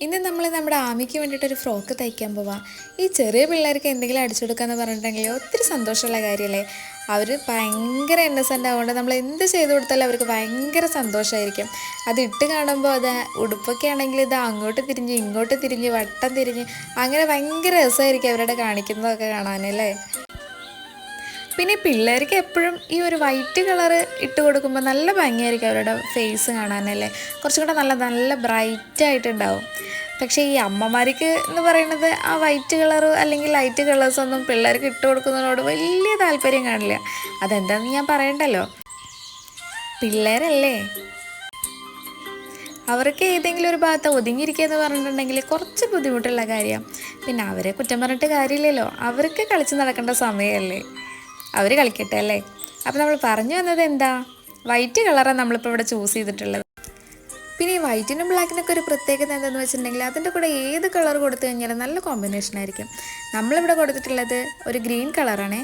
ഇന്ന് നമ്മൾ നമ്മുടെ ആമിക്ക് വേണ്ടിയിട്ട് ഒരു ഫ്രോക്ക് തയ്ക്കാൻ പോവാം. ഈ ചെറിയ പിള്ളേർക്ക് എന്തെങ്കിലും അടിച്ചു കൊടുക്കാന്ന് പറഞ്ഞിട്ടുണ്ടെങ്കിൽ ഒത്തിരി സന്തോഷമുള്ള കാര്യമല്ലേ? അവർ ഭയങ്കര ഇന്നസെന്റ് ആവുകൊണ്ട് നമ്മൾ എന്ത് ചെയ്തു കൊടുത്താലും അവർക്ക് ഭയങ്കര സന്തോഷമായിരിക്കും. അത് ഇട്ട് കാണുമ്പോൾ അത് ഉടുപ്പൊക്കെ ആണെങ്കിൽ ഇത് അങ്ങോട്ട് തിരിഞ്ഞ് ഇങ്ങോട്ട് തിരിഞ്ഞ് വട്ടം തിരിഞ്ഞ് അങ്ങനെ ഭയങ്കര രസമായിരിക്കും അവരുടെ കാണിക്കുന്നതൊക്കെ കാണാനല്ലേ പിന്നെ പിള്ളേർക്ക് എപ്പോഴും ഈ ഒരു വൈറ്റ് കളർ ഇട്ട് കൊടുക്കുമ്പോൾ നല്ല ഭംഗിയായിരിക്കും അവരുടെ ഫേസ് കാണാനല്ലേ? കുറച്ചും കൂടെ നല്ല നല്ല ബ്രൈറ്റായിട്ടുണ്ടാവും പക്ഷേ ഈ അമ്മമാർക്ക് എന്ന് പറയുന്നത് ആ വൈറ്റ് കളറ് അല്ലെങ്കിൽ ലൈറ്റ് കളേഴ്സ് ഒന്നും പിള്ളേർക്ക് ഇട്ട് കൊടുക്കുന്നതിനോട് വലിയ താല്പര്യം കാണില്ല. അതെന്താണെന്ന് ഞാൻ പറയണ്ടല്ലോ? പിള്ളേരല്ലേ? അവർക്ക് ഏതെങ്കിലും ഒരു ഭാഗത്ത് ഒതുങ്ങിയിരിക്കുക എന്ന് പറഞ്ഞിട്ടുണ്ടെങ്കിൽ കുറച്ച് ബുദ്ധിമുട്ടുള്ള കാര്യം. പിന്നെ അവരെ കുറ്റം പറഞ്ഞിട്ട് കാര്യമില്ലല്ലോ. അവർക്ക് കളിച്ച് നടക്കേണ്ട സമയമല്ലേ? അവർ കളിക്കട്ടെ അല്ലേ? അപ്പോൾ നമ്മൾ പറഞ്ഞു വന്നത് എന്താ? വൈറ്റ് കളറാണ് നമ്മളിപ്പോൾ ഇവിടെ ചൂസ് ചെയ്തിട്ടുള്ളത്. പിന്നെ ഈ വൈറ്റിനും ബ്ലാക്കിനൊക്കെ ഒരു പ്രത്യേകത എന്താണെന്ന് വെച്ചിട്ടുണ്ടെങ്കിൽ അതിന്റെ കൂടെ ഏത് കളർ കൊടുത്തു കഴിഞ്ഞാലും നല്ല കോമ്പിനേഷൻ ആയിരിക്കും. നമ്മളിവിടെ കൊടുത്തിട്ടുള്ളത് ഒരു ഗ്രീൻ കളറാണേ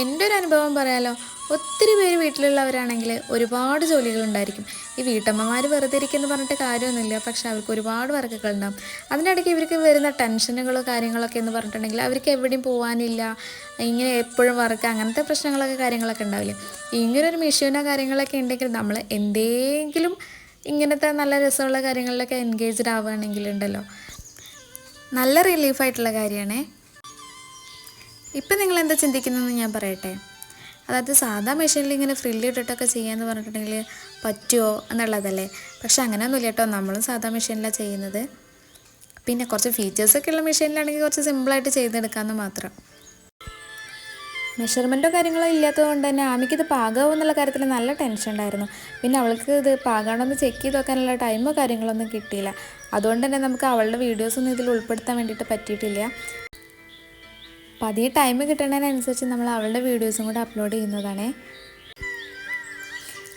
എന്റെ ഒരു അനുഭവം പറയാലോ. ഒത്തിരി പേര് വീട്ടിലുള്ളവരാണെങ്കിൽ ഒരുപാട് ജോലികൾ ഉണ്ടായിരിക്കും ഈ വീട്ടമ്മമാർ വെറുതെ ഇരിക്കുന്നു പറഞ്ഞിട്ട് കാര്യമൊന്നുമില്ല. പക്ഷെ അവർക്ക് ഒരുപാട് വർക്കുകൾ ഉണ്ടാകും അതിനിടയ്ക്ക് ഇവർക്ക് വരുന്ന ടെൻഷനുകളോ കാര്യങ്ങളൊക്കെ എന്ന് പറഞ്ഞിട്ടുണ്ടെങ്കിൽ അവർക്ക് എവിടെയും പോകാനില്ല ഇങ്ങനെ എപ്പോഴും വർക്ക് അങ്ങനത്തെ പ്രശ്നങ്ങളൊക്കെ കാര്യങ്ങളൊക്കെ ഉണ്ടാവില്ലേ. ഒരു മെഷീനോ കാര്യങ്ങളൊക്കെ ഉണ്ടെങ്കിൽ നമ്മൾ എന്തെങ്കിലും ഇങ്ങനത്തെ നല്ല രസമുള്ള കാര്യങ്ങളിലൊക്കെ എൻഗേജ്ഡ് ആവുകയാണെങ്കിൽ ഉണ്ടല്ലോ നല്ല റിലീഫായിട്ടുള്ള കാര്യമാണേ. ഇപ്പം നിങ്ങൾ എന്താ ചിന്തിക്കുന്നതെന്ന് ഞാൻ പറയട്ടെ? അതായത് സാധാ മെഷീനിൽ ഇങ്ങനെ ഫ്രില്ല് ഇട്ടിട്ടൊക്കെ ചെയ്യാന്ന് പറഞ്ഞിട്ടുണ്ടെങ്കിൽ പറ്റുമോ എന്നുള്ളതല്ലേ? പക്ഷെ അങ്ങനെയൊന്നുമില്ല കേട്ടോ. നമ്മളും സാധാ മെഷീനിലാണ് ചെയ്യുന്നത്. പിന്നെ കുറച്ച് ഫീച്ചേഴ്സൊക്കെ ഉള്ള മെഷീനിലാണെങ്കിൽ കുറച്ച് സിമ്പിളായിട്ട് ചെയ്തെടുക്കാമെന്ന് മാത്രം. മെഷർമെന്റോ കാര്യങ്ങളോ ഇല്ലാത്തത് കൊണ്ട് തന്നെ ആമിക്ക് ഇത് എന്നുള്ള കാര്യത്തിൽ നല്ല ടെൻഷൻ ഉണ്ടായിരുന്നു. പിന്നെ അവൾക്ക് ഇത് പാകാണോ എന്ന് ചെക്ക് ചെയ്ത് നോക്കാനുള്ള ടൈമോ കാര്യങ്ങളൊന്നും കിട്ടിയില്ല. അതുകൊണ്ട് തന്നെ നമുക്ക് അവളുടെ വീഡിയോസൊന്നും ഇതിൽ ഉൾപ്പെടുത്താൻ വേണ്ടിയിട്ട് പറ്റിയിട്ടില്ല. അപ്പോൾ അതേ ടൈം കിട്ടുന്നതിനനുസരിച്ച് നമ്മൾ അവളുടെ വീഡിയോസും കൂടെ അപ്ലോഡ് ചെയ്യുന്നതാണേ.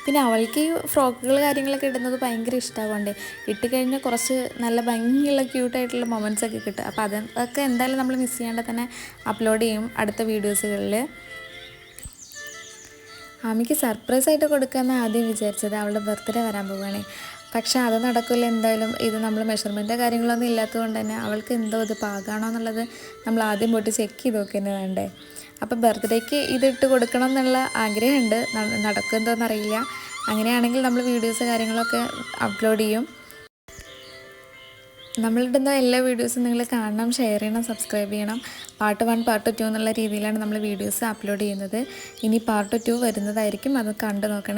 പിന്നെ അവൾക്ക് ഈ ഫ്രോക്കുകൾ കാര്യങ്ങളൊക്കെ ഇടുന്നത് ഭയങ്കര ഇഷ്ടമാകൊണ്ടേ ഇട്ട് കഴിഞ്ഞാൽ കുറച്ച് നല്ല ഭംഗിയുള്ള ക്യൂട്ടായിട്ടുള്ള മൊമെന്റ്സ് ഒക്കെ കിട്ടും. അപ്പോൾ അതൊക്കെ എന്തായാലും നമ്മൾ മിസ് ചെയ്യാണ്ട് തന്നെ അപ്ലോഡ് ചെയ്യും അടുത്ത വീഡിയോസുകളിൽ ആമിക്ക് സർപ്രൈസായിട്ട് കൊടുക്കാമെന്ന് ആദ്യം വിചാരിച്ചത്. അവളുടെ ബർത്ത്ഡേ വരാൻ പോവുകയാണേ പക്ഷെ അത് നടക്കില്ല. എന്തായാലും ഇത് നമ്മൾ മെഷർമെന്റ് കാര്യങ്ങളൊന്നും ഇല്ലാത്തത് കൊണ്ട് തന്നെ അവൾക്ക് എന്തോ ഇത് പാകാണോ എന്നുള്ളത് നമ്മൾ ആദ്യം പോയിട്ട് ചെക്ക് ചെയ്ത് നോക്കുന്നത് വേണ്ടേ. അപ്പോൾ ബർത്ത്ഡേക്ക് ഇതിട്ട് കൊടുക്കണം എന്നുള്ള ആഗ്രഹമുണ്ട്. നടക്കുമെന്തോന്ന് അറിയില്ല അങ്ങനെയാണെങ്കിൽ നമ്മൾ വീഡിയോസ് കാര്യങ്ങളൊക്കെ അപ്ലോഡ് ചെയ്യും. നമ്മളിടുന്ന എല്ലാ വീഡിയോസും നിങ്ങൾ കാണണം ഷെയർ ചെയ്യണം സബ്സ്ക്രൈബ് ചെയ്യണം. പാർട്ട് വൺ പാർട്ട് ടു എന്നുള്ള രീതിയിലാണ് നമ്മൾ വീഡിയോസ് അപ്ലോഡ് ചെയ്യുന്നത്. ഇനി പാർട്ട് ടു വരുന്നതായിരിക്കും. അത് കണ്ടു നോക്കണേ.